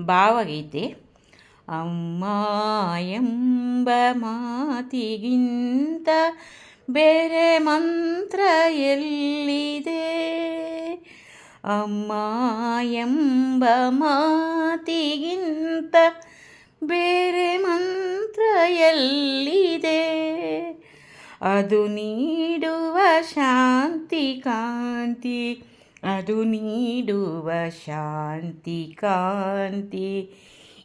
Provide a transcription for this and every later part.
ಭಾವಗೀತೆ. ಅಮ್ಮ ಎಂಬ ಮಾತಿಗಿಂತ ಬೇರೆ ಮಂತ್ರ ಎಲ್ಲಿದೆ? ಅಮ್ಮ ಎಂಬ ಮಾತಿಗಿಂತ ಬೇರೆ ಮಂತ್ರ ಎಲ್ಲಿದೆ? ಅದು ನೀಡುವ ಶಾಂತಿ ಕಾಂತಿ ಅದು ನೀಡುವ ಶಾಂತಿ, ಕಾಂತಿ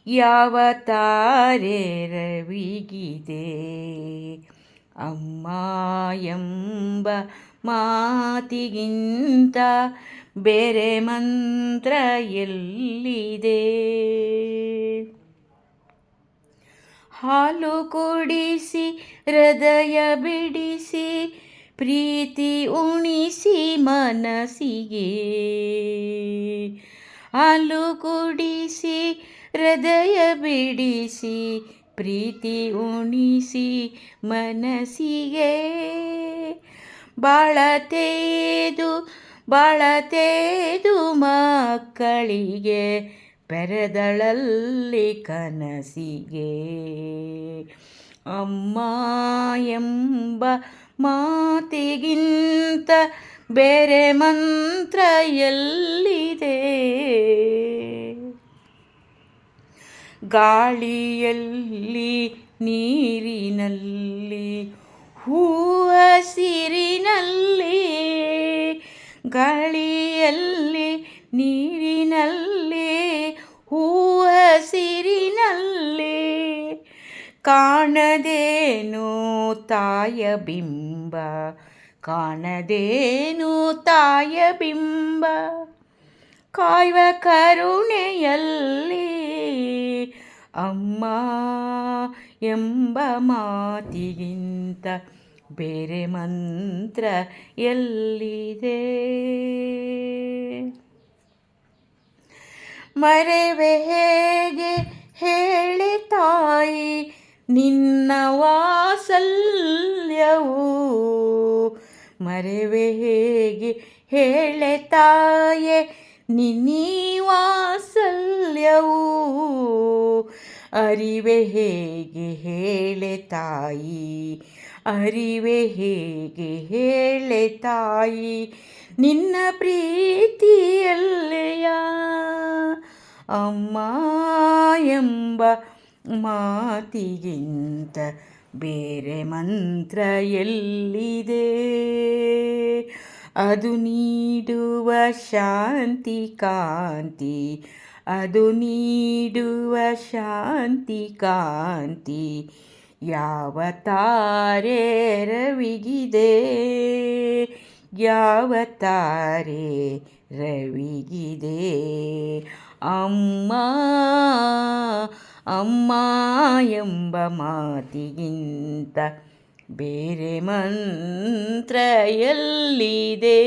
ಯಾವ ತಾರೆ ರವಿಗಿದೆ. ಅಮ್ಮ ಎಂಬ ಮಾತಿಗಿಂತ ಬೇರೆ ಮಂತ್ರ ಎಲ್ಲಿದೆ? ಹಾಲು ಕುಡಿಸಿ, ಹೃದಯ ಬಿಡಿಸಿ ಪ್ರೀತಿ ಉಣಿಸಿ ಮನಸ್ಸಿಗೆ. ಹಾಲು ಕುಡಿಸಿ, ಹೃದಯ ಬಿಡಿಸಿ, ಪ್ರೀತಿ ಉಣಿಸಿ ಮನಸ್ಸಿಗೆ. ಬಾಳತೇದು ಬಾಳತೇದು ಮಕ್ಕಳಿಗೆ, ಪೆರೆದಳಲ್ಲಿ ಕನಸಿಗೆ. ಅಮ್ಮ ಎಂಬ ಮಾತಿಗಿಂತ ಬೇರೆ ಮಂತ್ರ ಎಲ್ಲಿದೆ? ಗಾಳಿಯಲ್ಲಿ ನೀರಿನಲ್ಲಿ ಹೂವಸಿರಿನಲ್ಲಿ ಗಾಳಿಯಲ್ಲಿ ಕಾಣದೇನು ತಾಯ ಬಿಂಬ? ಕಾಣದೇನು ತಾಯ ಬಿಂಬ? ಕಾಯುವ ಕರುಣೆಯಲ್ಲಿ ಅಮ್ಮ ಎಂಬ ಮಾತಿಗಿಂತ ಬೇರೆ ಮಂತ್ರ ಎಲ್ಲಿದೆ? ಮರೆವೆ ಹೇಗೆ ಹೇಳಿ ತಾಯಿ ನಿನ್ನ ವಾಸಲ್ಯವು ಮರೆವೆ ಹೇಗೆ ಹೇಳೆ ತಾಯೆ? ನಿನ್ನೀ ವಾಸಲ್ಯವು ಅರಿವೆ ಹೇಗೆ ಹೇಳೆ ತಾಯಿ? ಅರಿವೆ ಹೇಗೆ ಹೇಳೆ ತಾಯಿ? ನಿನ್ನ ಪ್ರೀತಿಯಲ್ಲೆಯ? ಅಮ್ಮ ಎಂಬ ಮಾತಿಗಿಂತ ಬೇರೆ ಮಂತ್ರ ಎಲ್ಲಿದೆ? ಅದು ನೀಡುವ ಶಾಂತಿ ಕಾಂತಿ, ಅದು ನೀಡುವ ಶಾಂತಿ ಕಾಂತಿ, ಯಾವ ತಾರೆ ರವಿಗಿದೆ? ಯಾವ ತಾರೆ ರವಿಗಿದೆ? ಅಮ್ಮ ಅಮ್ಮ ಎಂಬ ಮಾತಿಗಿಂತ ಬೇರೆ ಮಂತ್ರ ಎಲ್ಲಿದೆ?